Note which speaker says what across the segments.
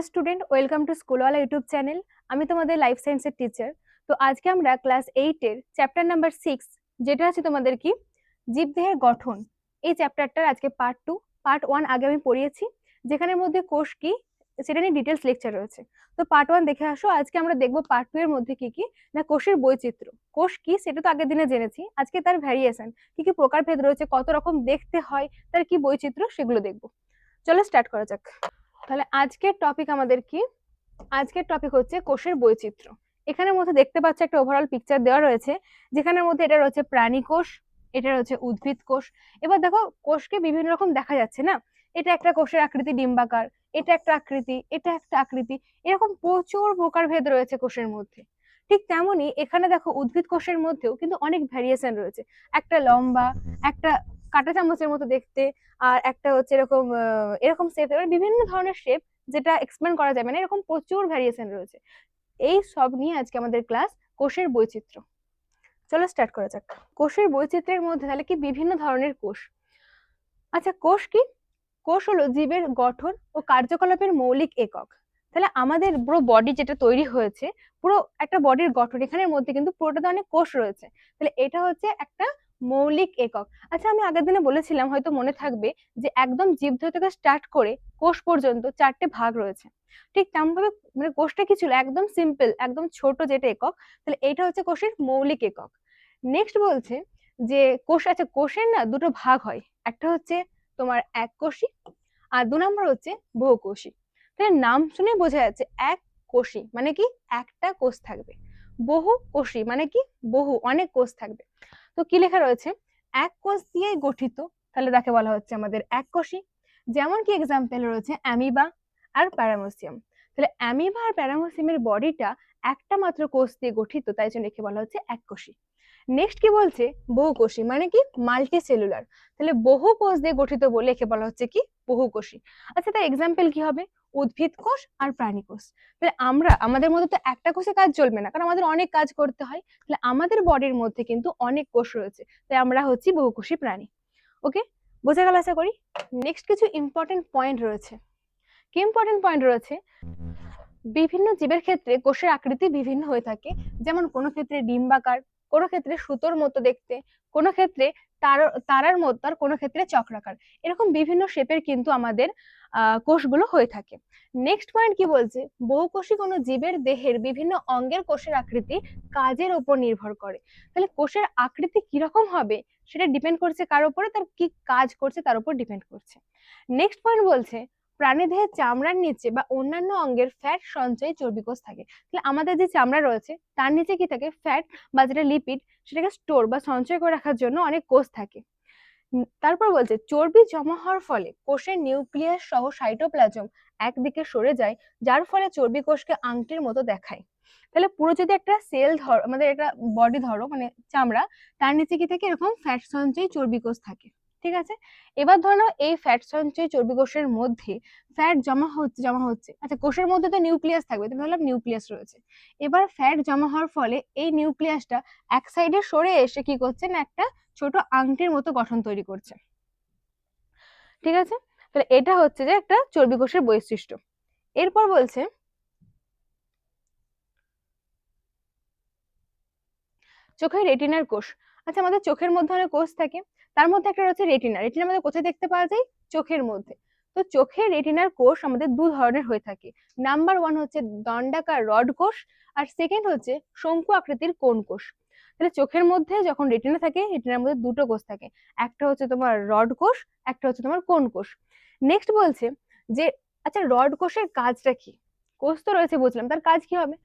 Speaker 1: Hello student welcome to Schoolwala YouTube channel আমি তোমাদের life সায়েন্সের টিচার তো আজকে আমরা ক্লাস এইটের চ্যাপ্টার নাম্বার সিক্স যেটা আছে তোমাদের কি? জীবদেহের গঠন। এই চ্যাপ্টারটার আজকে পার্ট টু পার্ট ওয়ান আগে আমি পড়িয়েছি, যেখানের মধ্যে কোষ কি? সেটা নিয়ে ডিটেলস লেকচার রয়েছে। তো পার্ট ওয়ান দেখে আসো। আজকে আমরা দেখব পার্ট টু এর মধ্যে কি কি? না কোষের বৈচিত্র্য। কোষ কি? সেটা তো আগের দিনে জেনেছি। আজকে তার ভ্যারিয়েশন কি কি প্রকারভেদ রয়েছে? কত রকম দেখতে হয়? তার কি বৈচিত্র্য? সেগুলো দেখব। চলো স্টার্ট করা যাক। তাহলে আজকের টপিক আমাদের কি? আজকের টপিক হচ্ছে কোষের বৈচিত্র্য। এখানের মধ্যে দেখতে পাচ্ছ একটা ওভারঅল পিকচার দেওয়া রয়েছে, যেখানের মধ্যে এটা রয়েছে প্রাণী কোষ, এটা রয়েছে উদ্ভিদ কোষ। এবার দেখো, কোষকে বিভিন্ন রকম দেখা যাচ্ছে না? এটা একটা কোষের আকৃতি ডিম্বাকার, এটা একটা আকৃতি, এটা একটা আকৃতি, এরকম প্রচুর প্রকারভেদ রয়েছে কোষের মধ্যে। ঠিক তেমনই এখানে দেখো উদ্ভিদ কোষের মধ্যেও কিন্তু অনেক ভ্যারিয়েশন রয়েছে। একটা লম্বা, একটা কাঁটা চামচের মতো দেখতে আর একটা হচ্ছে এরকম এরকম শেপ বিভিন্ন ধরনের শেপ যেটা এক্সপ্লেন করা যাবে না এরকম প্রচুর ভ্যারিয়েশন রয়েছে। এই সব নিয়ে আজকে আমাদের ক্লাস কোষের বৈচিত্র্য। চলো স্টার্ট করা যাক। কোষের বৈচিত্র্যের মধ্যে তাহলে কি বিভিন্ন ধরনের কোষ? আচ্ছা কোষ কি? কোষ হলো জীবের গঠন ও কার্যকলাপের মৌলিক একক। তাহলে আমাদের পুরো বডি যেটা তৈরি হয়েছে, পুরো একটা বডির গঠন, এখানের মধ্যে কিন্তু পুরোটাতে অনেক কোষ রয়েছে। তাহলে এটা হচ্ছে একটা মৌলিক একক। আচ্ছা আমি আগের দিনে বলেছিলাম, হয়তো মনে থাকবে যে একদম জীবদেহ থেকে স্টার্ট করে কোষ পর্যন্ত চারটে ভাগ রয়েছে। ঠিক তেমন ভাবে মানে কোষটা কি ছিল? একদম সিম্পল একদম ছোট যেটা একক, তাহলে এটা হচ্ছে কোষের মৌলিক একক। নেক্সট বলছে যে কোষ আছে কোষের না দুটো ভাগ হয়। একটা হচ্ছে তোমার এক কোষী আর দু নম্বর হচ্ছে বহুকোষী তাহলে নাম শুনে বোঝা যাচ্ছে এক কোষী মানে কি? একটা কোষ থাকবে। বহু কোষী মানে কি? বহু, অনেক কোষ থাকবে। তো কি লেখা রয়েছে? এক কোষ দিয়ে গঠিত, তাহলে তাকে বলা হচ্ছে আমাদের এক কোষী যেমন কি এক্সাম্পল রয়েছে অ্যামিবা আর প্যারামোসিয়াম। তাহলে অ্যামিবা আর প্যারামোসিয়ামের বডিটা একটা মাত্র কোষ দিয়ে গঠিত, তাই জন্য একে বলা হচ্ছে এক কোষী নেক্সট কি বলছে? বহুকোষী মানে কি? মাল্টি সেলুলার তাহলে বহু কোষ দিয়ে গঠিত বলে একে বলা হচ্ছে কি? বহু বহুকোষী আচ্ছা তার এক্সাম্পল কি হবে? উদ্ভিদ কোষ আর প্রাণী কোষ। তাহলে আমরা, আমাদের মধ্যে তো একটা কোষে কাজ চলবে না, কারণ আমাদের অনেক কাজ করতে হয়। তাহলে আমাদের বডির মধ্যে কিন্তু অনেক কোষ রয়েছে, তাই আমরা হচ্ছি বহুকোষী প্রাণী। ওকে? বোঝা গেল আশা করি? নেক্সট কিছু ইম্পর্টেন্ট পয়েন্ট রয়েছে। কি ইম্পর্টেন্ট পয়েন্ট রয়েছে? বিভিন্ন জীবের ক্ষেত্রে কোষের আকৃতি বিভিন্ন হয়ে থাকে, যেমন কোনো ক্ষেত্রে ডিম্বাকার, কোনো ক্ষেত্রে সুতোর মতো দেখতে, কোনো ক্ষেত্রে তার, তারার মতো, আর কোনো ক্ষেত্রে চক্রাকার। এরকম বিভিন্ন শেপের কিন্তু আমাদের কোষগুলো হয়ে থাকে। নেক্সট পয়েন্ট কি বলছে? বহুকোষী কোনো জীবের দেহের বিভিন্ন অঙ্গের কোষের আকৃতি কাজের উপর নির্ভর করে। তাহলে কোষের আকৃতি কীরকম হবে? সেটা ডিপেন্ড করছে কার উপরে, তার কি কাজ করছে তার উপর ডিপেন্ড করছে। নেক্সট পয়েন্ট বলছে, প্রাণীদেহের চামড়ার নিচে বা অন্যান্য অঙ্গের ফ্যাট সঞ্চয়ী চর্বিকোষ থাকে। তাহলে আমাদের যে চামড়া রয়েছে, তার নিচে কি থাকে? ফ্যাট বা যেটা লিপিড সেটাকে স্টোর বা সঞ্চয় করে রাখার জন্য অনেক কোষ থাকে। তারপর বলছে, চর্বি জমা হওয়ার ফলে কোষের নিউক্লিয়াস সহ সাইটোপ্লাজম একদিকে সরে যায়, যার ফলে চর্বি কোষকে আংটির মতো দেখায়। তাহলে পুরো যদি একটা সেল ধর, আমাদের একটা বডি ধরো মানে চামড়া, তার নিচে কি থাকে? এরকম ফ্যাট সঞ্চয়ী চর্বি কোষ থাকে, ঠিক আছে? এবার ধরো এই ফ্যাট সঞ্চয়ী চর্বি কোষের মধ্যে ফ্যাট জমা হচ্ছে জমা হচ্ছে। আচ্ছা কোষের মধ্যে তো নিউক্লিয়াস থাকবে তুমি ভাবলাম নিউক্লিয়াস রয়েছে। এবার ফ্যাট জমা হওয়ার ফলে এই নিউক্লিয়াসটা এক সাইডে সরে এসে কি করছে না, একটা ছোট আংটির মতো গঠন তৈরি করছে। ঠিক আছে? তাহলে এটা হচ্ছে যে একটা চর্বি কোষের বৈশিষ্ট্য। এরপর বলছে, চোখের রেটিনার কোষ। আচ্ছা আমাদের চোখের মধ্যে অনেক কোষ থাকে। তার মধ্যে একটা রয়েছে রেটিনা। রেটিনা আমাদের কোথায় দেখতে পাওয়া যায়? চোখের মধ্যে। তো চোখের রেটিনার কোষ আমাদের দু ধরনের হয়ে থাকে। নাম্বার ওয়ান হচ্ছে দণ্ডাকার রড কোষ আর সেকেন্ড হচ্ছে শঙ্কু আকৃতির কোণ কোষ। তাহলে চোখের মধ্যে যখন রেটিনা থাকে রেটিনার মধ্যে দুটো কোষ থাকে। একটা হচ্ছে তোমার রড কোষ, একটা হচ্ছে তোমার কোন কোষ। নেক্সট বলছে যে আচ্ছা রড কোষের কাজটা কি? কোষ তো রয়েছে বুঝলাম, তার কাজ কি হবে?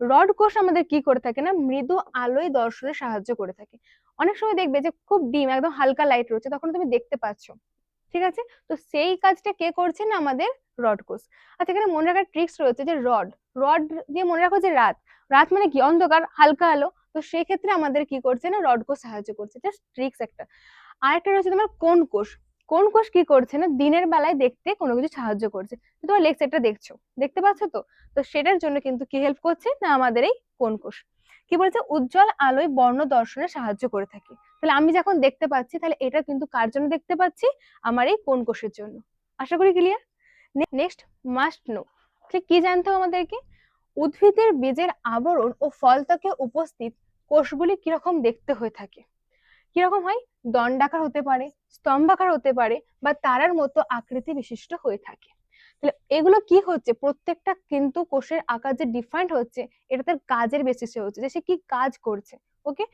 Speaker 1: রড কোষ আমাদের কি করে থাকে না? মৃদু আলোয় দর্শনে সাহায্য করে থাকে। অনেক সময় দেখবে যে, খুব ডিম, একদম হালকা লাইট রয়েছে, তখন তুমি দেখতে পাচ্ছ। ঠিক আছে? তো সেই কাজটা কে করছে না আমাদের রড কোষ? আচ্ছা এখানে মনে রাখার ট্রিক্স রয়েছে যে, রড রড দিয়ে মনে রাখো যে, রাত। রাত মানে কি? অন্ধকার, হালকা আলো। তো সেক্ষেত্রে আমাদের কি করছে না, রড কোষ সাহায্য করছে। জাস্ট ট্রিক্স একটা। আরেকটা রয়েছে তোমার কোন কোষ। কোন কোষ কি করছে না, দিনের বেলায় দেখতে কোনো কিছু সাহায্য করছে। তোমার লেকচারটা দেখছ, দেখতে পাচ্ছ তো? তো সেটার জন্য কিন্তু কি হেল্প করছে না আমাদের এই কোন কোষ? কি বলছে? উজ্জ্বল আলোয় বর্ণ দর্শনে সাহায্য করে থাকে। তাহলে আমি যখন দেখতে পাচ্ছি, তাহলে এটা কিন্তু কার জন্য দেখতে পাচ্ছি? আমার এই কোন কোষের জন্য। আশা করি ক্লিয়ার নেক্সট মাস্ট নো কি জানতে হবে আমাদেরকে? উদ্ভিদের বীজের আবরণ ও ফলত্বকে উপস্থিত কোষগুলি কীরকম দেখতে হয়ে থাকে? কীরকম হয়? দণ্ডাকার হতে পারে, স্তম্ভাকার হতে পারে বা তারার মতো আকৃতি বিশিষ্ট হয়ে থাকে। তাহলে এগুলো কি হচ্ছে? প্রত্যেকটা কিন্তু কোষের আকার যে ডিফাইন্ড হচ্ছে, এটা তার কাজের বেসিসে হচ্ছে যে সে কি কাজ করছে। ওকে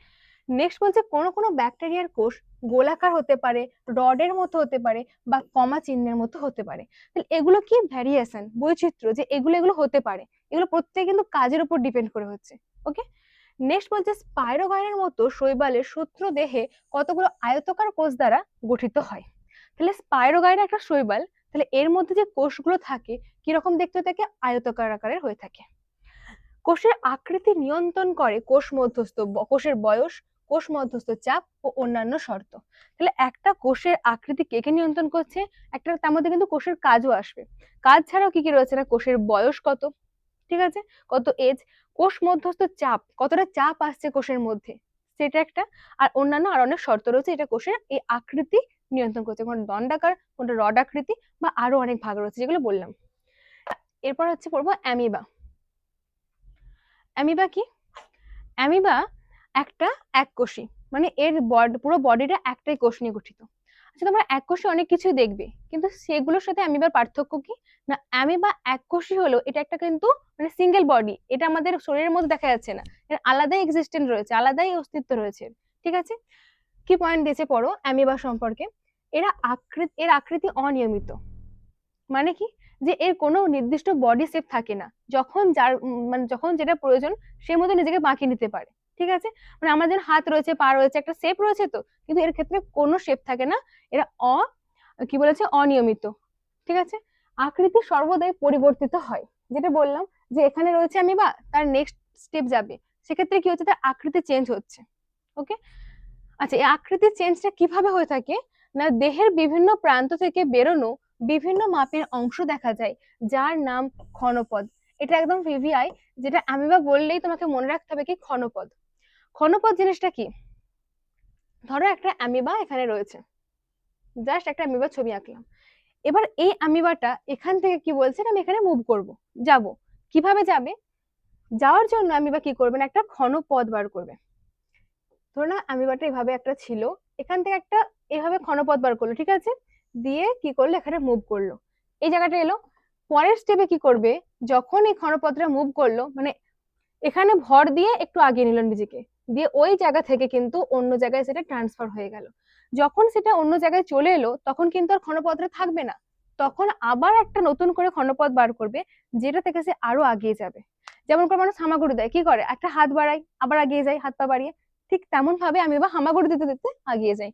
Speaker 1: নেক্সট বলছে কোনো কোনো ব্যাকটেরিয়ার কোষ গোলাকার হতে পারে রডের মতো হতে পারে বা কমা চিহ্নের মতো হতে পারে। তাহলে এগুলো কি ভ্যারিয়েশন বৈচিত্র্য যে এগুলো এগুলো হতে পারে? এগুলো প্রত্যেক কিন্তু কাজের উপর ডিপেন্ড করে হচ্ছে ওকে নেক্সট বলছে স্পাইরোগাইনের মতো শৈবালের সূত্র দেহে কতগুলো আয়তকার কোষ দ্বারা গঠিত হয়। তাহলে স্পাইরোগাইন একটা শৈবাল, তাহলে এর মধ্যে যে কোষগুলো থাকে, কীরকম দেখতে থাকে? আয়তকার আকারের হয়ে থাকে। কোষের আকৃতি নিয়ন্ত্রণ করে কোষ মধ্যস্থ কোষের বয়স, কোষ মধ্যস্থ চাপ ও অন্যান্য শর্ত। তাহলে একটা কোষের আকৃতি কে কে নিয়ন্ত্রণ করছে? একটা তার মধ্যে কিন্তু কোষের কাজও আসবে। কাজ ছাড়াও কি কি রয়েছে না? কোষের বয়স কত? ঠিক আছে? কত এজ কোষ মধ্যস্থ চাপ, কতটা চাপ আসছে কোষের মধ্যে? সেটা একটা। আর অন্যান্য আর অনেক শর্ত রয়েছে এটা কোষের এই আকৃতি নিয়ন্ত্রণ করছে কোনটা দণ্ডাকার, কোনটা রড আকৃতি বা আরও অনেক ভাগ রয়েছে যেগুলো বললাম। এরপর হচ্ছে পড়ব অ্যামিবা। অ্যামিবা কি? অ্যামিবা একটা এক এককোষী মানে এর বড, পুরো বডিটা একটাই কোষ নিয়ে গঠিত। আচ্ছা তোমরা এককোষী অনেক কিছুই দেখবে, কিন্তু সেগুলোর সাথে অ্যামিবার পার্থক্য কি? না অ্যামিবা এককোষী হলো এটা একটা কিন্তু মানে সিঙ্গেল বডি এটা আমাদের শরীরের মধ্যে দেখা যাচ্ছে না। এর আলাদাই এক্সিস্টেন্ট রয়েছে, আলাদাই অস্তিত্ব রয়েছে, ঠিক আছে? কি পয়েন্ট দিয়েছে পড়ো, অ্যামিবা সম্পর্কে? এরা আকৃতি এর আকৃতি অনিয়মিত। মানে কি? যে এর কোনো নির্দিষ্ট বডি শেপ থাকে না। যখন যার মানে যখন যেটা প্রয়োজন সেই মতো নিজেকে বাঁকিয়ে নিতে পারে। ঠিক আছে? মানে আমাদের হাত রয়েছে, পা রয়েছে, একটা শেপ রয়েছে তো? কিন্তু এর ক্ষেত্রে কোনো শেপ থাকে না। এরা অ, কি বলেছে? অনিয়মিত। ঠিক আছে? আকৃতি সর্বদাই পরিবর্তিত হয়। যেটা বললাম যে এখানে রয়েছে আমি বা তার নেক্সট স্টেপ যাবে। সেক্ষেত্রে কি হচ্ছে? তার আকৃতি চেঞ্জ হচ্ছে। ওকে আচ্ছা এই আকৃতির চেঞ্জটা কীভাবে হয়ে থাকে? না, দেহের বিভিন্ন প্রান্ত থেকে বেরোনো বিভিন্ন মাপের অংশ দেখা যায়, যার নাম ক্ষণপদ। এটা একদম ভিভিআই যেটা আমি বা বললেই তোমাকে মনে রাখতে হবে কি ক্ষণপদ। ক্ষণপদ জিনিসটা কি? ধরো একটা অ্যামিবা এখানে রয়েছে। জাস্ট একটা অ্যামিবার ছবি আঁকলাম। এবার এই অ্যামিবাটা এখান থেকে কি বলছে আমি এখানে মুভ করব, যাব। কীভাবে যাবে? যাওয়ার জন্য অ্যামিবা কি করবে না, একটা ক্ষণপদ বার করবে। ধরো না অ্যামিবাটা এভাবে একটা ছিল, এখান থেকে একটা এভাবে ক্ষণপদ বার করল, ঠিক আছে? দিয়ে কি করল, এখানে মুভ করল। এই জায়গাটা এলো। পরের স্টেপে কি করবে? যখন এই ক্ষণপদটা মুভ করল মানে এখানে ভর দিয়ে একটু আগিয়ে নিল নিজেকে। দিয়ে ওই জায়গা থেকে কিন্তু অন্য জায়গায় সেটা ট্রান্সফার হয়ে গেল। যখন সেটা অন্য জায়গায় চলে এলো, তখন কিন্তু আর ক্ষণপদটা থাকবে না। তখন আবার একটা নতুন করে ক্ষণপদ বার করবে, যেটা থেকে সে আরও আগিয়ে যাবে। যেমন করে মানুষ হামাগুড়ি দেয়, কি করে? একটা হাত বাড়ায়, আবার আগিয়ে যায়, হাত পা বাড়িয়ে। ঠিক তেমন ভাবে আমি বা হামাগুড়ি দিতে দিতে আগিয়ে যাই।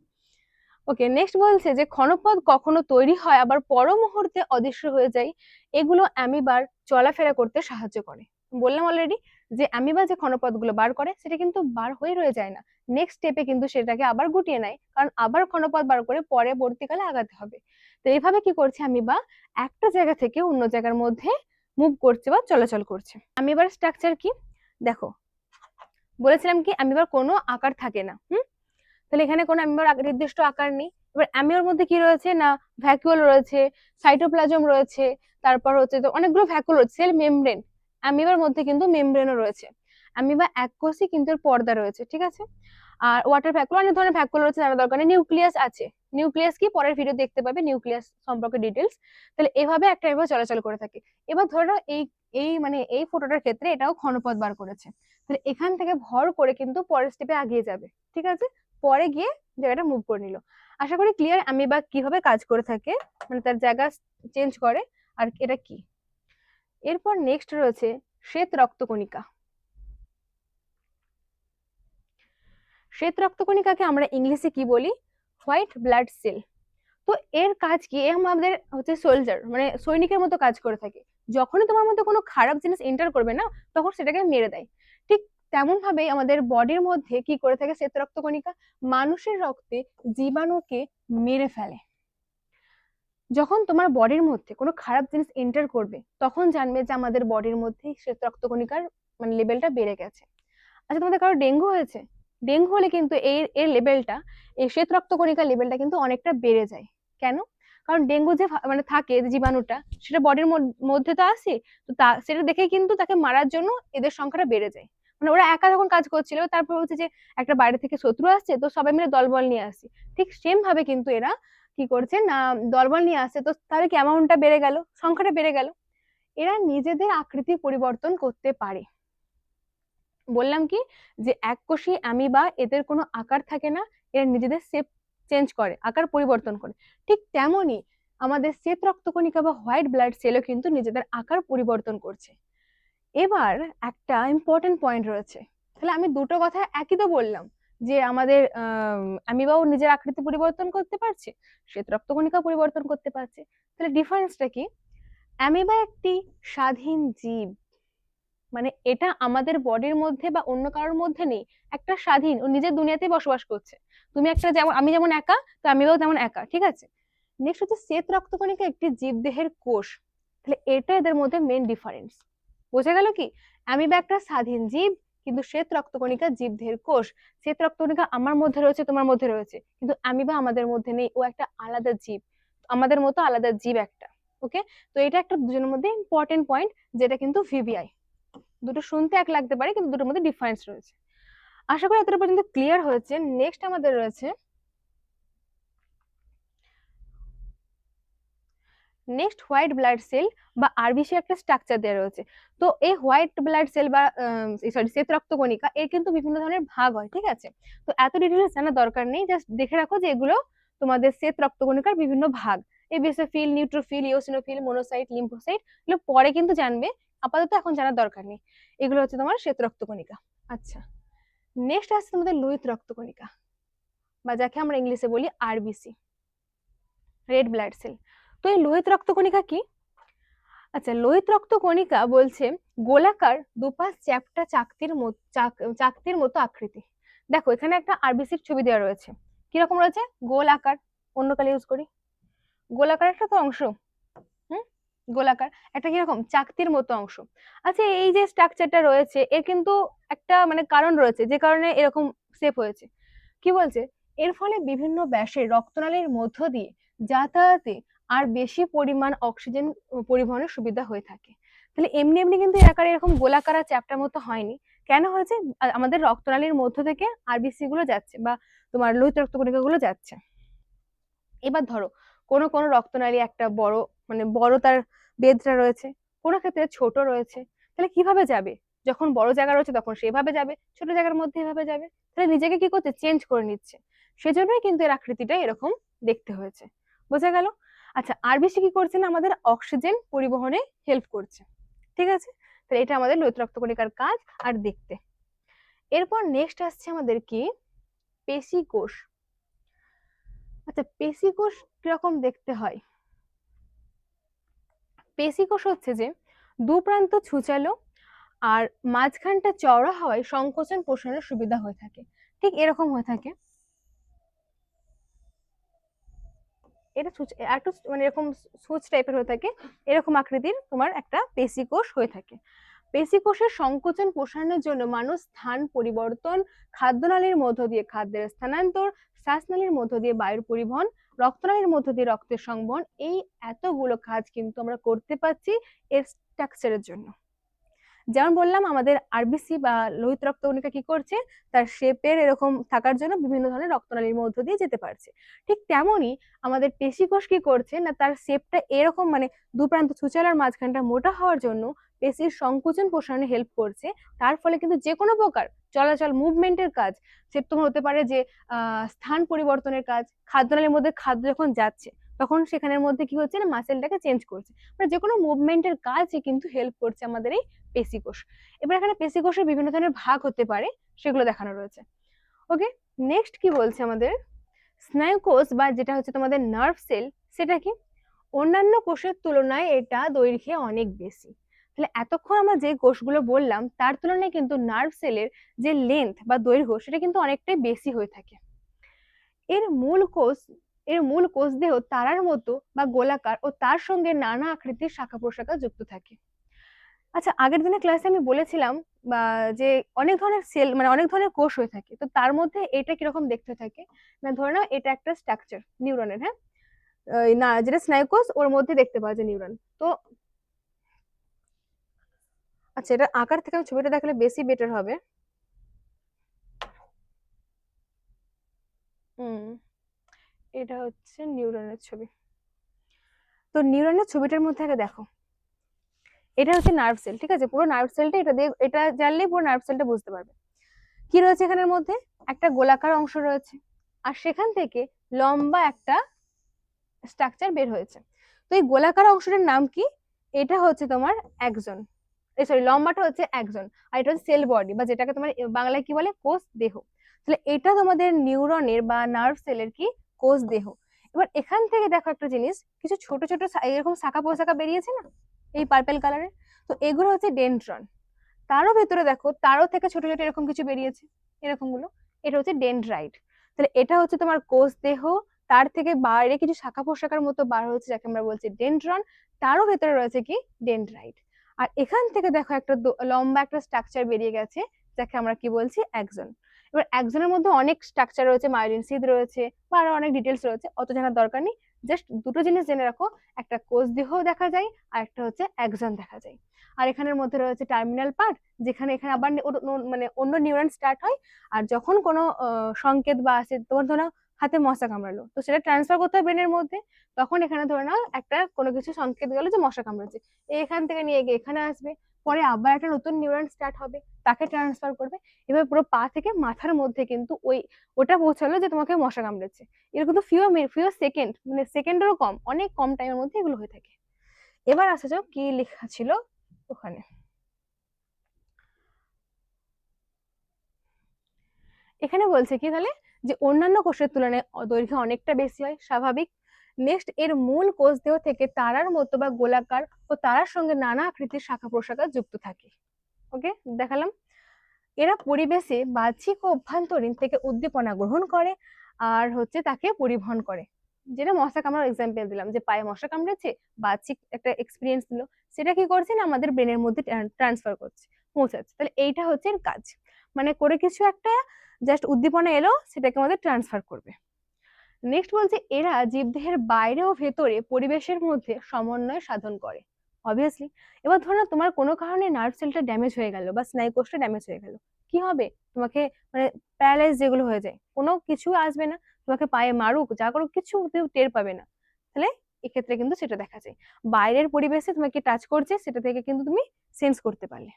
Speaker 1: ওকে নেক্সট বলছে যে ক্ষণপদ কখনো তৈরি হয়, আবার পর মুহূর্তে অদৃশ্য হয়ে যায়। এগুলো অ্যামিবার চলাফেরা করতে সাহায্য করে। বললাম অলরেডি যে অ্যামিবা যে ক্ষণপদগুলো বার করে, সেটা কিন্তু বার হয়ে রয়ে যায় না। নেক্সট স্টেপে কিন্তু সেটাকে আবার গুটিয়ে নেয়, কারণ আবার ক্ষণপদ বার করে পরবর্তীকালে আগাতে হবে। তো এইভাবে কি করছে অ্যামিবা একটা জায়গা থেকে অন্য জায়গার মধ্যে মুভ করছে বা চলাচল করছে। আমি অ্যামিবার স্ট্রাকচার কি? দেখো, বলেছিলাম কি আমি অ্যামিবার কোনো আকার থাকে না, হুম? তাহলে এখানে কোনো অ্যামিবার নির্দিষ্ট আকার নেই। এবার অ্যামিবার মধ্যে কি রয়েছে? না ভ্যাকুয়াল রয়েছে সাইটোপ্লাজম রয়েছে, তারপর হচ্ছে তো অনেকগুলো ভ্যাকুয়াল রয়েছে সেল মেমব্রেন অ্যামিবার মধ্যে কিন্তু মেমব্রেনও রয়েছে। অ্যামিবা এককোষী কিন্তু এর পর্দা রয়েছে, ঠিক আছে? আর ওয়াটার ভ্যাকুয়াল অনেক ধরনের ভ্যাকুয়াল রয়েছে জানা দরকার নেই, নিউক্লিয়াস আছে। নিউক্লিয়াস কি? পরের ভিডিও দেখতে পাবে নিউক্লিয়াস সম্পর্কে ডিটেলস তাহলে এভাবে একটা এভাবে চলাচল করে থাকে। এবার ধরো এই এই মানে এই ফটোটার ক্ষেত্রে এটাও ক্ষণপথ বার করেছে। তাহলে এখান থেকে ভর করে কিন্তু পরের স্টেপে আগিয়ে যাবে, ঠিক আছে? পরে গিয়ে জায়গাটা মুভ করে নিল। আশা করি ক্লিয়ার আমি বা কীভাবে কাজ করে থাকে? মানে তার জায়গা চেঞ্জ করে? আর এটা কি? এরপর নেক্সট রয়েছে শ্বেত রক্তকণিকা। শ্বেত রক্তকণিকাকে আমরা ইংলিশে কি বলি? White blood cell. তো এর কাজ কি? এ আমাদের হচ্ছে সোলজার মানে সৈনিকের মতো কাজ করে থাকে। যখনই তোমার মধ্যে কোনো খারাপ জিনিস এন্টার করবে না, তখন সেটাকে মেরে দেয়। ঠিক তেমন ভাবে আমাদের বডির মধ্যে কি করে থাকে শ্বেত রক্তকণিকা? মানুষের রক্তে জীবাণুকে মেরে ফেলে। যখন তোমার বডির মধ্যে কোনো খারাপ জিনিস এন্টার করবে, তখন জানবে যে আমাদের বডির মধ্যে শ্বেত রক্তকণিকার মানে লেভেলটা বেড়ে গেছে। আচ্ছা তোমাদের কারও ডেঙ্গু হয়েছে? ডেঙ্গু হলে কিন্তু এই এর লেভেলটা এই শ্বেত রক্তকণিকার লেভেলটা কিন্তু অনেকটা বেড়ে যায়। কেন? কারণ ডেঙ্গু যে মানে থাকে জীবাণুটা, সেটা বডির মধ্যে তো আসে, তো তা, সেটা দেখে কিন্তু তাকে মারার জন্য এদের সংখ্যাটা বেড়ে যায়। মানে ওরা একা যখন কাজ করছিল, তারপর হচ্ছে যে একটা বাইরে থেকে শত্রু আসছে, তো সবাই মিলে দলবল নিয়ে আসি ঠিক সেম ভাবে কিন্তু এরা কি করছে? না, দলবল নিয়ে আসছে তো তাহলে কি অ্যামাউন্টটা বেড়ে গেল? সংখ্যাটা বেড়ে গেল। এরা নিজেদের আকৃতি পরিবর্তন করতে পারে। বললাম কি? যে এককোষী অ্যামিবা এদের কোনো আকার থাকে না। এরা নিজেদের শেপ চেঞ্জ করে, আকার পরিবর্তন করে। ঠিক তেমনই আমাদের শ্বেত রক্তকণিকা বা হোয়াইট ব্লাড সেলও কিন্তু নিজেদের আকার পরিবর্তন করছে। এবার একটা ইম্পর্টেন্ট পয়েন্ট রয়েছে। তাহলে আমি দুটো কথা একই তো বললাম। যে আমাদের অ্যামিবাও নিজের আকৃতি পরিবর্তন করতে পারছে শ্বেত রক্তকণিকা পরিবর্তন করতে পারছে। তাহলে ডিফারেন্সটা কি? অ্যামিবা একটি স্বাধীন জীব। মানে এটা আমাদের বডির মধ্যে বা অন্য কারোর মধ্যে নেই। একটা স্বাধীন, ও নিজের দুনিয়াতেই বসবাস করছে। তুমি একটা যেমন, আমি যেমন একা, তো আমিও তেমন একা, ঠিক আছে? নেক্সট হচ্ছে শ্বেত রক্তকণিকা একটি জীবদেহের কোষ। তাহলে এটা এদের মধ্যে মেন ডিফারেন্স বোঝা গেল কি? অ্যামিবা একটা স্বাধীন জীব কিন্তু শ্বেত রক্তকণিকা জীবদেহের কোষ। শ্বেত রক্তকণিকা আমার মধ্যে রয়েছে, তোমার মধ্যে রয়েছে। কিন্তু আমি বা আমাদের মধ্যে নেই, ও একটা আলাদা জীব। আমাদের মতো আলাদা জীব একটা ওকে তো এটা একটা দুজনের মধ্যে ইম্পর্টেন্ট পয়েন্ট যেটা কিন্তু ভিবিআই দুটো শুনতে এক লাগতে পারে, কিন্তু দুটোর মধ্যে ডিফারেন্স রয়েছে। আশা করি এতটা পর্যন্ত ক্লিয়ার হয়েছে। নেক্সট আমাদের রয়েছে নেক্সট হোয়াইট ব্লাড সেল বা আরবিসি একটা স্ট্রাকচার দেওয়া রয়েছে। তো এই হোয়াইট ব্লাড সেল বা সরি শ্বেত রক্তকণিকা, এর কিন্তু বিভিন্ন ধরনের ভাগ হয়, ঠিক আছে? তো এত ডিটেলস জানার দরকার নেই জাস্ট দেখে রাখো যে এগুলো তোমাদের শ্বেত রক্তকণিকার বিভিন্ন ভাগ। এই basophil neutrophil eosinophil monocyte lymphocyte এগুলো পরে কিন্তু জানবে, আপাতত এখন জানার দরকার নেই। এগুলো হচ্ছে তোমার শ্বেত রক্তকণিকা। আচ্ছা নেক্সট আসছে তোমাদের লোহিত রক্তকণিকা, বা যাকে আমরা ইংলিশে বলি আরবিসি রেড ব্লাড সেল তো এই লোহিত রক্তকণিকা কি? আচ্ছা লোহিত রক্তকণিকা বলছে গোলাকার দুপাশ চ্যাপটা চাকতির চাকতির মতো আকৃতি। দেখো, এখানে একটা আরবিসির ছবি দেওয়া রয়েছে। কীরকম রয়েছে? গোল আকার অন্য কালে ইউজ করি। গোলাকার একটা তো অংশ। হুম? গোলাকার। একটা কীরকম? চাকতির মতো অংশ। আচ্ছা এই যে স্ট্রাকচারটা রয়েছে, এর কিন্তু একটা মানে কারণ রয়েছে, যে কারণে এরকম সেপ হয়েছে। কি বলছে? এর ফলে বিভিন্ন ব্যাসের রক্তনালীর মধ্য দিয়ে যাতায়াতে আর বেশি পরিমাণ অক্সিজেন পরিবহনের সুবিধা হয়ে থাকে। তাহলে এমনি এমনি কিন্তু আকারে এরকম গোলাকার চ্যাপটার মতো হয়নি। কেন হয়েছে? আমাদের রক্তনালীর মধ্য থেকে আরবিসি গুলো যাচ্ছে বা তোমার লোহিত রক্তকণিকা গুলো যাচ্ছে। এবার ধরো, কোনো কোনো রক্তনালী একটা বড় মানে বড় তার বেদটা রয়েছে, কোনো ক্ষেত্রে ছোট রয়েছে, তাহলে কীভাবে যাবে? যখন বড় জায়গা রয়েছে তখন সেভাবে যাবে, ছোট জায়গার মধ্যে এভাবে যাবে। তাহলে নিজেকে কি করছে? চেঞ্জ করে নিচ্ছে। সেজন্যই কিন্তু এর আকৃতিটা এরকম দেখতে হয়েছে। বোঝা গেল? আচ্ছা আরবিসি কি করছে না আমাদের অক্সিজেন পরিবহনে হেল্প করছে। ঠিক আছে? তাহলে এটা আমাদের লোহিত রক্তকণিকার কাজ আর দেখতে। এরপর নেক্সট আসছে আমাদের কি? পেশি কোষ আচ্ছা পেশি কোষ কীরকম দেখতে হয়? পেশি কোষ হচ্ছে যে দু প্রান্ত ছুচালো আর মাঝখানটা চওড়া হওয়ায় সংকোচন পোষণের সুবিধা হয়ে থাকে। ঠিক এরকম হয়ে থাকে। এটা সুচ, একটু মানে এরকম সুচ টাইপের হয়ে থাকে। এরকম আকৃতির তোমার একটা পেশি কোষ হয়ে থাকে। পেশি কোষের সংকোচন প্রসারণের জন্য মানুষ স্থান পরিবর্তন, খাদ্যনালীর মধ্য দিয়ে খাদ্যের স্থানান্তর, শ্বাসনালীর মধ্য দিয়ে বায়ুর পরিবহন, রক্তনালীর মধ্য দিয়ে রক্তের সংবহন, এই এতগুলো কাজ কিন্তু আমরা করতে পারছি এর স্ট্রাকচারের জন্য। যেমন বললাম, আমাদের আরবিসি বা লোহিত রক্তকণিকা কি করছে? তার শেপের এরকম থাকার জন্য বিভিন্ন ধরনের রক্তনালীর মধ্য দিয়ে যেতে পারছে। ঠিক তেমনই আমাদের পেশিকোষ কি করছে? না, তার শেপটা এরকম মানে দু প্রান্ত সুচালার মাঝখানটা মোটা হওয়ার জন্য পেশির সংকোচন প্রসারণে হেল্প করছে। তার ফলে কিন্তু যে কোনো প্রকার চলাচল মুভমেন্টের কাজ, সে তোমার হতে পারে যে স্থান পরিবর্তনের কাজ, খাদ্যনালীর মধ্যে খাদ্য যখন যাচ্ছে তখন সেখানের মধ্যে কি হচ্ছে না মাসেলটাকে চেঞ্জ করছে। মানে যে কোনো মুভমেন্টের কাজে কিন্তু হেল্প করছে আমাদের এই পেশিকোষ এবার এখানে পেশিকোষের বিভিন্ন ধরনের ভাগ হতে পারে, সেগুলো দেখানো রয়েছে। ওকে নেক্সট কি বলছে আমাদের? স্নায়ুকোষ বা যেটা হচ্ছে তোমাদের নার্ভ সেল সেটা কি? অন্যান্য কোষের তুলনায় এটা দৈর্ঘ্যে অনেক বেশি। তাহলে এতক্ষণ আমরা যে কোষগুলো বললাম, তার তুলনায় কিন্তু নার্ভ সেলের যে লেন্থ বা দৈর্ঘ্য, সেটা কিন্তু অনেকটাই বেশি হয়ে থাকে। এর মূল কোষ এর মূল কোষ দেহ তারার মতো বা গোলাকার ও তার সঙ্গে নানা আকৃতির শাখা প্রশাখা যুক্ত থাকে। আচ্ছা আগের দিনের ক্লাসে আমি বলেছিলাম, বা যে অনেক ধরনের সেল মানে অনেক ধরনের কোষ হয়ে থাকে, তো তার মধ্যে এটা কীরকম দেখতে থাকে? না, ধরে নাও এটা একটা স্ট্রাকচার, নিউরনের হ্যাঁ? না, যেটা স্নায়ুকোষ ওর মধ্যে দেখতে পাওয়া যায় নিউরন। তো আচ্ছা এটা আকার থেকে আমি ছবিটা দেখালে বেশি বেটার হবে। হুম। এটা হচ্ছে নিউরনের ছবি। তো নিউরনের ছবিটার মধ্যে আগে দেখো। এটা হচ্ছে নার্ভ সেল ঠিক আছে? পুরো নার্ভ সেলটা এটা দিয়ে, এটা জানলেই পুরো নার্ভ সেলটা বুঝতে পারবে। কি রয়েছে এখানের মধ্যে? একটা গোলাকার অংশ রয়েছে। আর সেখান থেকে লম্বা একটা স্ট্রাকচার বের হয়েছে। তো এই গোলাকার অংশটার নাম কি? এটা হচ্ছে তোমার একজন। সরি লম্বাটা হচ্ছে একজন। আর এটা হচ্ছে সেল বডি বা যেটাকে তোমার বাংলায় কি বলে? কোষ দেহ। তাহলে এটা তোমাদের নিউরনের বা নার্ভ সেলের কি কোষ দেহ। এবার এখান থেকে দেখো একটা জিনিস, কিছু ছোট ছোট এরকম শাখা পোশাখা বেরিয়েছে না? এই পার্পেল কালারের তো এগুলো হচ্ছে ডেন্ড্রন তারও ভেতরে দেখো, তারও থেকে ছোট ছোট এরকম কিছু বেরিয়েছে এরকমগুলো এটা হচ্ছে ডেন্ড্রাইট তাহলে এটা হচ্ছে তোমার কোষ দেহ, তার থেকে বাইরে কিছু শাখা পোশাকার মতো বার হচ্ছে যাকে আমরা বলছি ডেন্ড্রন তারও ভেতরে রয়েছে কি? ডেন্ড্রাইট আর এখান থেকে দেখো একটা লম্বা একটা স্ট্রাকচার বেরিয়ে গেছে, যাকে আমরা কি বলছি? একজন এবার একজনের মধ্যে অনেক স্ট্রাকচার রয়েছে মাইলিন সিদ রয়েছে বা আরও অনেক ডিটেলস রয়েছে, অত জানার দরকার নেই। জাস্ট দুটো জিনিস জেনে রাখো, একটা কোষ দেহ দেখা যায় আর একটা হচ্ছে একজন দেখা যায়। আর এখানের মধ্যে রয়েছে টার্মিনাল পার্ট যেখানে এখানে আবার মানে অন্য নিউরন স্টার্ট হয় আর যখন কোনো সংকেত বা আসে, তোমার ধরো হাতে মশা কামড়ালো, তো সেটা ট্রান্সফার করতে হবে ব্রেনের মধ্যে, তখন এখানে ধরে নাও একটা কোনো কিছু সংকেত গেলো যে মশা কামড়াচ্ছে। এখান থেকে নিয়ে গিয়ে এখানে আসবে, পরে আবার একটা নতুন নিউরন স্টার্ট হবে। তাকে ট্রান্সফার করবে। এবার পুরো পা থেকে মাথার মধ্যে কিন্তু ওই, ওটা পৌঁছালো যে তোমাকে মশা কামড়েছে। এরকম কিন্তু ফিউ ফিউ সেকেন্ড মানে সেকেন্ডেরও কম, অনেক কম টাইমের মধ্যে এগুলো হয়ে থাকে। এবার আসা যাও কি লেখা ছিল ওখানে। এখানে বলছে কি তাহলে? যে অন্যান্য কোষের তুলনায় দৈর্ঘ্য অনেকটা বেশি হয়, স্বাভাবিক। নেক্সট এর মূল কোষ দেহ থেকে তারার মতো বা গোলাকার ও তারার সঙ্গে নানা আকৃতির শাখা প্রশাখা যুক্ত থাকে। ওকে, দেখালাম। এরা পরিবেশে বাহ্যিক ও অভ্যন্তরীণ থেকে উদ্দীপনা গ্রহণ করে আর হচ্ছে তাকে পরিবহন করে। যেটা মশা কামড়ার এক্সাম্পল দিলাম যে পায়ে মশা কামড়েছে, বাহ্যিক একটা এক্সপিরিয়েন্স দিল। সেটা কি করছে না আমাদের ব্রেনের মধ্যে ট্রান্সফার করছে, পৌঁছাচ্ছে। তাহলে এইটা হচ্ছে এর কাজ। মানে করে কিছু একটা জাস্ট উদ্দীপনা এলো, সেটাকে আমাদের ট্রান্সফার করবে। নেক্সট বলছে, এরা জীবদেহের বাইরে ও ভেতরে পরিবেশের মধ্যে সমন্বয় সাধন করে। অবভিয়াসলি এবার ধরো না, তোমার কোনো কারণে নার্ভ সেলটা ড্যামেজ হয়ে গেল বা স্নায়ু কোষটা ড্যামেজ হয়ে গেল। কি হবে? তোমাকে মানে প্যারালাইজ যেগুলো হয়ে যায়, কোনো কিছু আসবে না। তোমাকে পায়ে মারুক, যা করুক, কিছু টের পাবে না। তাহলে এক্ষেত্রে কিন্তু সেটা দেখা যায়। বাইরের পরিবেশে তোমাকে টাচ করছে, সেটা থেকে কিন্তু তুমি সেন্স করতে পারলে।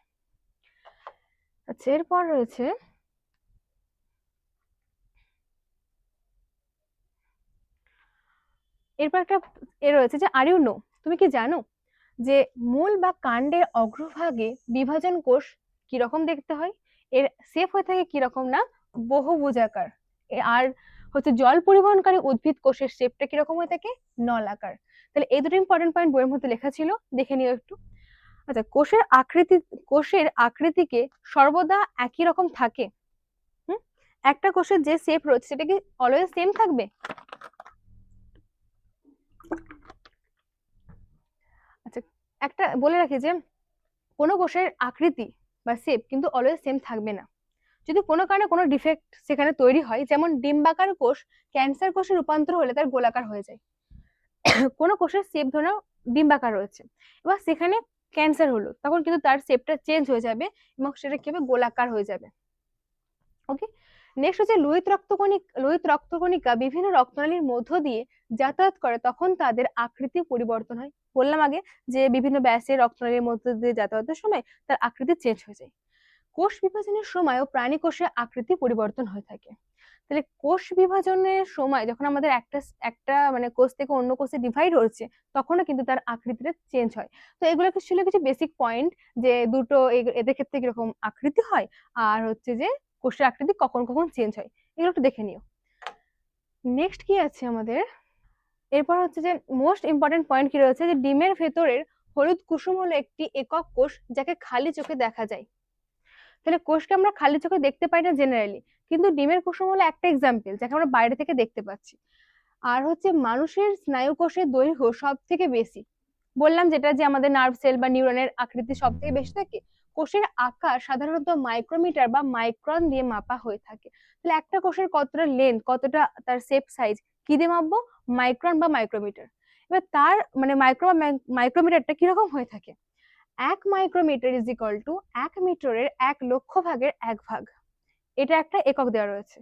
Speaker 1: আচ্ছা এরপর রয়েছে এরপর একটা এ রয়েছে যে আর ইউ নো তুমি কি জানো? যে মূল বা কাণ্ডের অগ্রভাগে বিভাজন কোষ কীরকম দেখতে হয়? এর শেপ হয়ে থাকে কীরকম না? বহুভুজাকার। আর হচ্ছে জল পরিবহনকারী উদ্ভিদ কোষের শেপটা কীরকম হয়ে থাকে? নলাকার তাহলে এই দুটো ইম্পর্টেন্ট পয়েন্ট বইয়ের মধ্যে লেখা ছিল, দেখে নিও একটু। আচ্ছা কোষের আকৃতি, কোষের আকৃতিকে সর্বদা একই রকম থাকে? হুম? একটা কোষের যে শেপ রয়েছে, সেটা কি অলওয়েজ সেম থাকবে আচ্ছা একটা বলে রাখি যে, কোনো কোষের আকৃতি বা শেপ কিন্তু অলওয়েজ সেম থাকবে না। যদি কোনো কারণে কোনো ডিফেক্ট সেখানে তৈরি হয়, যেমন ডিম্বাকার কোষ ক্যান্সার কোষে রূপান্তর হলে তার গোলাকার হয়ে যায়। কোনো কোষের শেপ ধরে ডিম্বাকার রয়েছে, এবার সেখানে ক্যান্সার হলো, তখন কিন্তু তার শেপটা চেঞ্জ হয়ে যাবে এবং সেটা কি হবে? গোলাকার হয়ে যাবে। ওকে নেক্সট হচ্ছে লোহিত রক্তকণিকা লোহিত রক্তকণিকা বিভিন্ন রক্তনালীর মধ্য দিয়ে যাতায়াত করে, তখন তাদের আকৃতি পরিবর্তন হয়। বললাম আগে যে বিভিন্ন ব্যাসের রক্তনালীর মধ্যে দিয়ে যাতায়াতের সময় তার আকৃতি চেঞ্জ হয়ে যায়। কোষ বিভাজনের সময়ও প্রাণী কোষে আকৃতি পরিবর্তন হয়ে থাকে। তাহলে কোষ বিভাজনের সময় যখন আমাদের একটা একটা মানে কোষ থেকে অন্য কোষে ডিভাইড হচ্ছে তখনও কিন্তু তার আকৃতিটা চেঞ্জ হয়। তো এগুলো ছিল কিছু বেসিক পয়েন্ট যে দুটো এদের ক্ষেত্রে কীরকম আকৃতি হয় আর হচ্ছে যে কোষের আকৃতি কখন কখন চেঞ্জ হয়? এগুলো একটু দেখে নিও। নেক্সট কি আছে আমাদের? এরপর হচ্ছে যে মোস্ট ইম্পর্টেন্ট পয়েন্ট কি রয়েছে যে ডিমের ভেতরের হলুদ কুসুম হলো একটি একক কোষ যাকে খালি চোখে দেখা যায়। তাহলে কোষকে আমরা খালি চোখে দেখতে পাই না জেনারেলি কিন্তু ডিমের কুসুম হলো একটা এক্সাম্পল যাকে আমরা বাইরে থেকে দেখতে পাচ্ছি। আর হচ্ছে মানুষের স্নায়ু কোষের দৈর্ঘ্য সব থেকে বেশি। বললাম যেটা যে আমাদের নার্ভ সেল বা নিউরনের আকৃতি সব থেকে বেশি থাকে, কোষের আকার সাধারণত মাইক্রোমিটার বা মাইক্রন দিয়ে মাপা হয়ে থাকে। তাহলে একটা কোষের কতটা লেন্থ কতটা তার শেপ সাইজ কি দিয়ে মাপবো? মাইক্রন বা মাইক্রোমিটার এবার তার মানে মাইক্রো বা মাইক্রোমিটারটা কীরকম হয়ে থাকে? এক মাইক্রোমিটার ইজ ইকাল টু এক মিটারের এক লক্ষ ভাগের এক ভাগ। এটা একটা একক দেওয়া রয়েছে।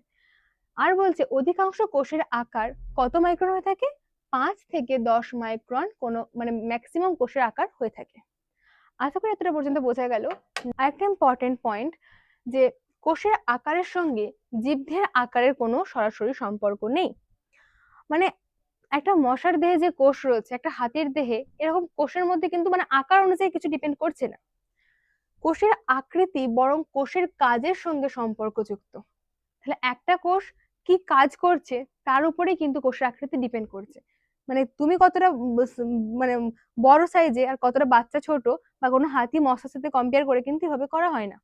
Speaker 1: আর বলছে, অধিকাংশ কোষের আকার কত মাইক্রন হয়ে থাকে? পাঁচ থেকে দশ মাইক্রন কোনো মানে ম্যাক্সিমাম কোষের আকার হয়ে থাকে। আশা করি এতটা পর্যন্ত বোঝা গেল। আরেকটা ইম্পর্টেন্ট পয়েন্ট যে কোষের আকারের সঙ্গে জীবদেহের আকারের কোনো সরাসরি সম্পর্ক নেই। মানে একটা মশার দেহে যে কোষ রয়েছে, একটা হাতির দেহে, এরকম কোষের মধ্যে কিন্তু মানে আকার অনুযায়ী কিছু ডিপেন্ড করছে না। কোষের আকৃতি বরং কোষের কাজের সঙ্গে সম্পর্কযুক্ত। তাহলে একটা কোষ কি কাজ করছে, তার উপরে কিন্তু কোষের আকৃতি ডিপেন্ড করছে। মানে তুমি কতটা মানে বড় সাইজে আর কতটা বাচ্চা ছোট বা কোনো হাতি মশার সাথে কম্পেয়ার করে কিন্তু এভাবে করা হয় না।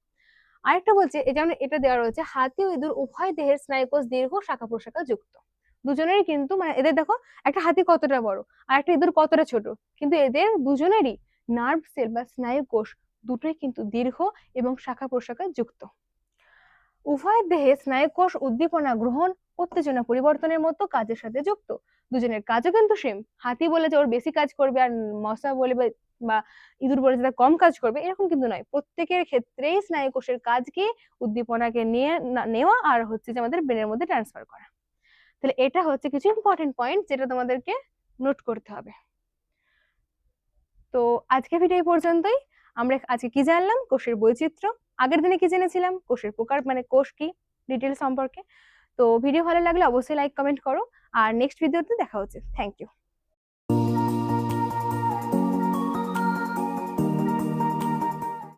Speaker 1: আরেকটা বলছে যেমন এটা দেওয়া রয়েছে, হাতি ও ইঁদুর উভয় দেহের স্নায়ুকোষ দীর্ঘ শাখা প্রশাখা যুক্ত। দুজনেরই কিন্তু মানে এদের দেখো একটা হাতি কতটা বড় আর একটা ইঁদুর কতটা ছোট। কিন্তু এদের দুজনেরই নার্ভ সেল বা স্নায়ু কোষ দুটোই কিন্তু দীর্ঘ এবং শাখা প্রশাখা যুক্ত। উভয় দেহে স্নায়ুকোষ উদ্দীপনা গ্রহণ, উত্তেজনা পরিবর্তনের মতো কাজের সাথে যুক্ত। দুজনের কাজও কিন্তু সেম হাতি বলে যে ওর বেশি কাজ করবে আর মশা বলে বা ইঁদুর বলে যে কম কাজ করবে, এরকম কিন্তু নয়। প্রত্যেকের ক্ষেত্রেই স্নায়ুকোষের কাজকে উদ্দীপনাকে নিয়ে নেওয়া আর হচ্ছে যে আমাদের ব্রেনের মধ্যে ট্রান্সফার করা। তাহলে এটা হচ্ছে কিছু ইম্পর্টেন্ট পয়েন্ট যেটা তোমাদেরকে নোট করতে হবে। তো আজকে ভিডিও এই পর্যন্তই। আমরা আজকে কি জানলাম? কোষের বৈচিত্র্য। আগের দিনে কি জেনেছিলাম? কোষের প্রকার মানে কোষ কি? ডিটেল সম্পর্কে। তো ভিডিও ভালো লাগলে অবশ্যই লাইক কমেন্ট করো। আর নেক্সট ভিডিওতে দেখা হচ্ছে। Thank you